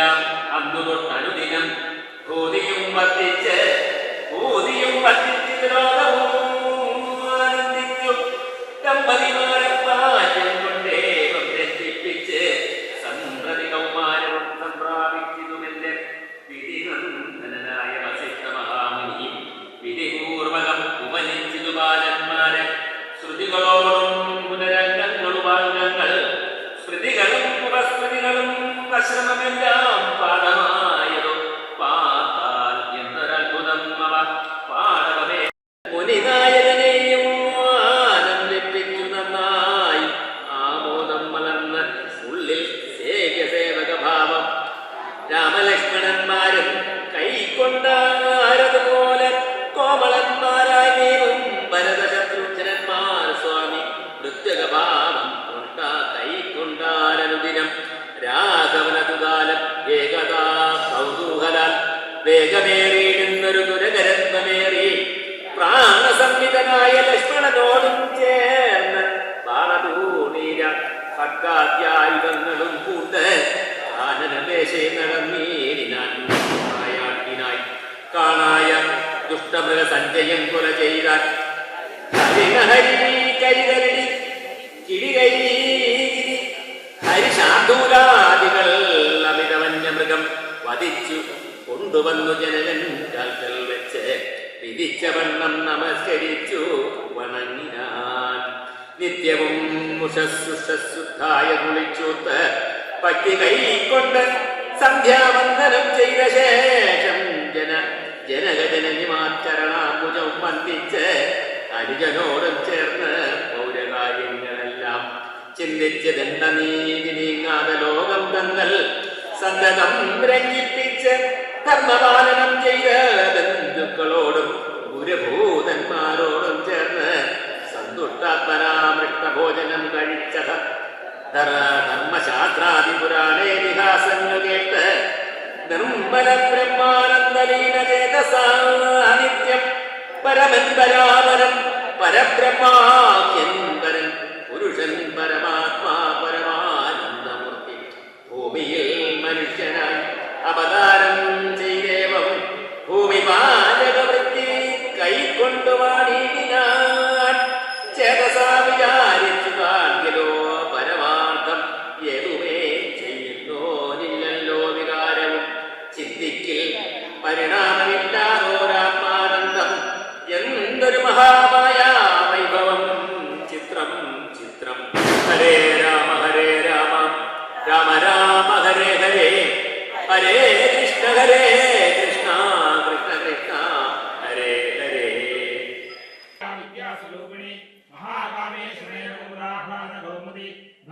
ും അന്നു തൊട്ടനുദിനം ഭൂതിയും പത്തിച്ച് അശ്രമമെല്ലാം പാഠമായതോ വേഗമേറിയിടുന്നൊരു ദുരകരത്വമേറി പ്രാണസംവിതനായ ലക്ഷ്മണനോടും ചേർന്ന് ബാണതൂണീര ഖഡ്ഗാദ്യായുധങ്ങളും കൂട്ട് ആനനദേശേ നായാട്ടിനായി കാണായ ദുഷ്ടമൃഗ സഞ്ജയം കൊല ചെയ്താൽ ഹരിഹരി കരികരടി കിടികൈ ഹരിശാന്തൂലാദികൾ കൊണ്ടുവന്നു ജനകൻ കാൽക്കൽ വെച്ച് വിധിച്ച വണ്ണം നമസ്കരിച്ചു വണങ്ങിനാൻ. നിത്യവും മുഷസ്സുഷസ്സുദ്ധായ കുളിച്ചൂത്ത് പറ്റി കൈക്കൊണ്ട് സന്ധ്യാവന്ദനം ചെയ്ത ശേഷം ജന ജനകജനനിമാചരണാംബുജം വന്ദിച്ച് അനുജനോടും ചേർന്ന് പൗരകാര്യങ്ങളെല്ലാം ചിന്തിച്ച് ദണ്ഡനീതി നീങ്ങാതെ ലോകം തങ്ങൾ സന്തതം രഞ്ജിപ്പിച്ച് ധർമ്മപാലനം ചെയ്ത് ബന്ധുക്കളോടും ഗുരുഭൂതന്മാരോടും ചേർന്ന് സന്തുഷ്ടാത്മനാമൃഷ്ട ഭോജനം കഴിച്ചത് ധർമ്മശാസ്ത്രാദി പുരാണേതിഹാസങ്ങൾ കേട്ട് നിർമ്മല ബ്രഹ്മാനന്ദലീന ചേതസാനിത്യം പരമൻ പരാപരം പരിണാമമില്ലാതോരാത്മാനന്ദം എന്തൊരു മഹാമായ വൈഭവം. ചിത്രം ചിത്രം. ഹരേ രാമ ഹരേ രാമ. രാമ രാമ ഹരേ ഹരേ. ഹരേ കൃഷ്ണ ഹരേ.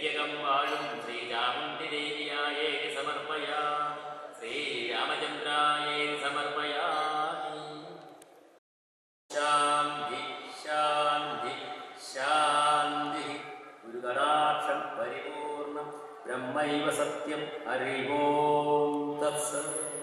श्रीरामन्ति समर्पया श्रीरामचन्द्रायै समर्पयामि। शान्ति शान्ति शान्तिः। गुरुगणाक्षं परिपूर्णं ब्रह्मैव सत्यम्। हरिवो तः